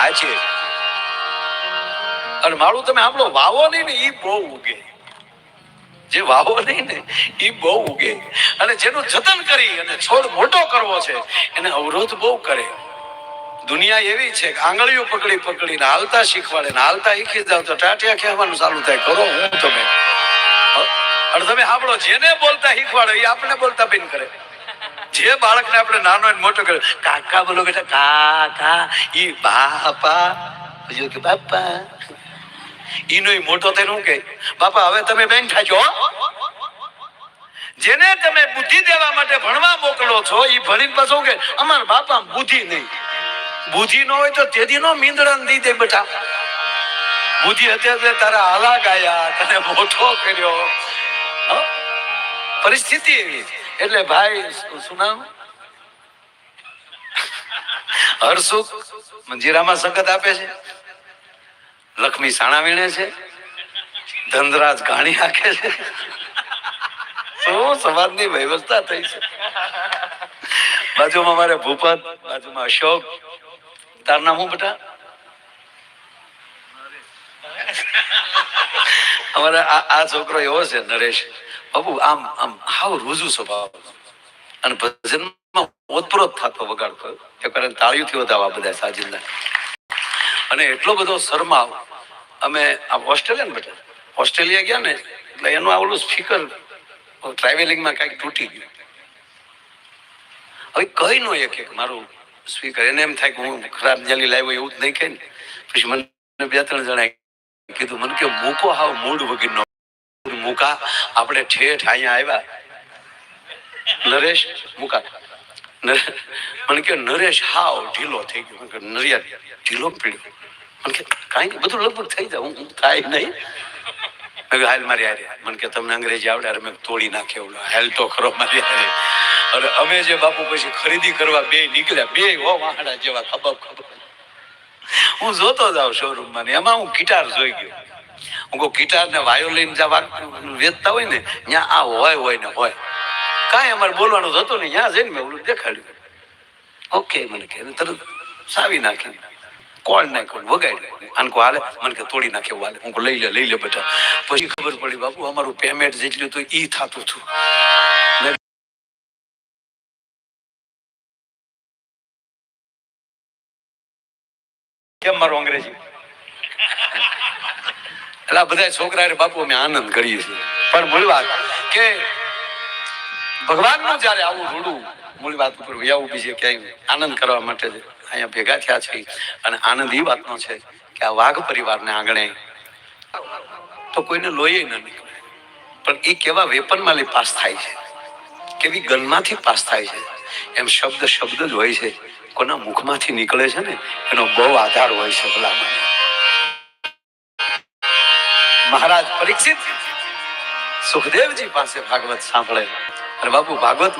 હાચે અને મારું તમે આપણો વાવો નહીં ને એ બહુ ઉગે. જે વાવો નહીં ને એ બહુ ઉગે. અને જેનું જતન કરી અને છોડ મોટો કરવો છે, એને અવરોધ બહુ કરે. દુનિયા એવી છે કે આંગળીઓ પકડી પકડીને હાલતા શીખવાડે ને હાલતા શીખી જાવ તો ટાટિયા કહેવાનું ચાલુ થાય. કરો હું તમે. અને તમે સાંભળો, જેને બોલતા શીખવાડે એ આપણે બોલતા બિન કરે. જે બાળકને આપણે નાનો અને મોટો કર્યો, કાકા બોલો બેટા, કાકા, ઈ બાપા. હજુ કે બાપા. ઈનો મોટો થઈને શું કે, બાપા, હવે તમે બેન ખાજો જેને તમે બુદ્ધિ દેવા માટે ભણવા મોકલો છો, ઈ ભણીને પાછું કે, અમાર બાપા બુદ્ધિ નહીં. બુદ્ધિ ન હોય તો તેદી નો મીંદડન દી દે બેટા. બુદ્ધિ અત્યારે તારા હાલા ગાયા, તને મોટો કર્યો? પરિસ્થિતિ એવી. એટલે ભાઈ, શું- નામ? હરસુખ મંજીરામાં સંગત આપે છે. લક્ષ્મી સાણા વીણે છે. ધનરાજ ઘાણી હાકે છે. શું સમાજની વ્યવસ્થા થઈ છે? બાજુમાં મારે ભૂપત, બાજુમાં અશોક. તાર નામ હું બેટા? અમારે આ છોકરો એવો છે, નરેશ. બાબુ આમ આમ હાવ રૂજુ સ્વભાવ. અને ભજનમાં ઓતપ્રોત થતો વગાડતો. એકવાર એને તાળીઓથી વધાવા બધા સાજિંદા. અને એટલો બધો શરમાવ. અમે આ ઓસ્ટ્રેલિયા બેટા ઓસ્ટ્રેલિયા ગયા ને, એટલે એનું આ ઓલું સ્પીકર ટ્રાવેલિંગમાં કાંઈક તૂટી ગયું. હવે કઈ નો એક એક મારું સ્પીકર. એને એમ થાય કે હું ખરાબ જાલી લાવ્યો એવું જ નહીં કહે ને પછી મને બે ત્રણ જણા કીધું, મને કે મૂકો હાવ મૂળ વગરનો. મૂકા, આપણે ઠેઠ અહીંયા આવ્યા. નરેશ, મૂકા. મને કે નરેશ, હાવ, ઢીલો થઈ ગયો. નરિયા ઢીલો પીડ્યો. મને કે કાંઈ બધું લગભગ થઈ જાય, હું થાય નહીં. હાલ મારી હારે. મને કે તમને અંગ્રેજી આવડે? અરે, મેં તોડી નાખે એવું હાલ તો ખરો મારી હારે. અને અમે જે બાપુ પછી ખરીદી કરવા બે નીકળ્યા, બે હો વાહડા જેવા, ખબર ખબર. હું જોતો જાઉં શોરૂમમાં ને, એમાં હું ગિટાર જોઈ ગયો. હું કહું ગિટાર ને વાયોલિન જ્યાં વેચતા હોય ને, ત્યાં આ હોય હોય ને હોય. કાંઈ અમારે બોલવાનું થતું નહીં, ત્યાં જઈને મેં ઓલું દેખાડ્યું. ઓકે, મને કે તરત સાવી નાખી. કોણ નાખ્યું વગાડ્યું. આને કહું, હાલે. મને કે, તોડી નાખે હાલે. હું લઈ લે લઈ લે બેટા પછી ખબર પડી, બાપુ, અમારું પેમેન્ટ જેટલું હતું, ઈ થતું હતું. કેમ મારું અંગ્રેજી? એટલે બધા છોકરા બાપુ અમે આનંદ કરીએ છીએ. પણ મૂળ વાત કે ભગવાનનું જ્યારે આવું રૂડું, મૂળ વાત ઉપર આવું બીજે ક્યાંય આનંદ કરવા માટે અહીંયા ભેગા થયા છે. અને આનંદ એ વાતનો છે કે આ વાઘ પરિવારને આંગણે તો કોઈને લોહી ન નીકળે. પણ એ કેવા વેપનમાં લઈ પાસ થાય છે. કેવી ગનમાંથી પાસ થાય છે. એમ શબ્દ શબ્દ જ હોય છે. કોના મુખમાંથી નીકળે છે ને, એનો બહુ આધાર હોય છે ભલામણ. મહારાજ પરીક્ષિત. સુખદેવજી પાસે ભાગવત સાંભળે અને બાપુ ભાગવતમાં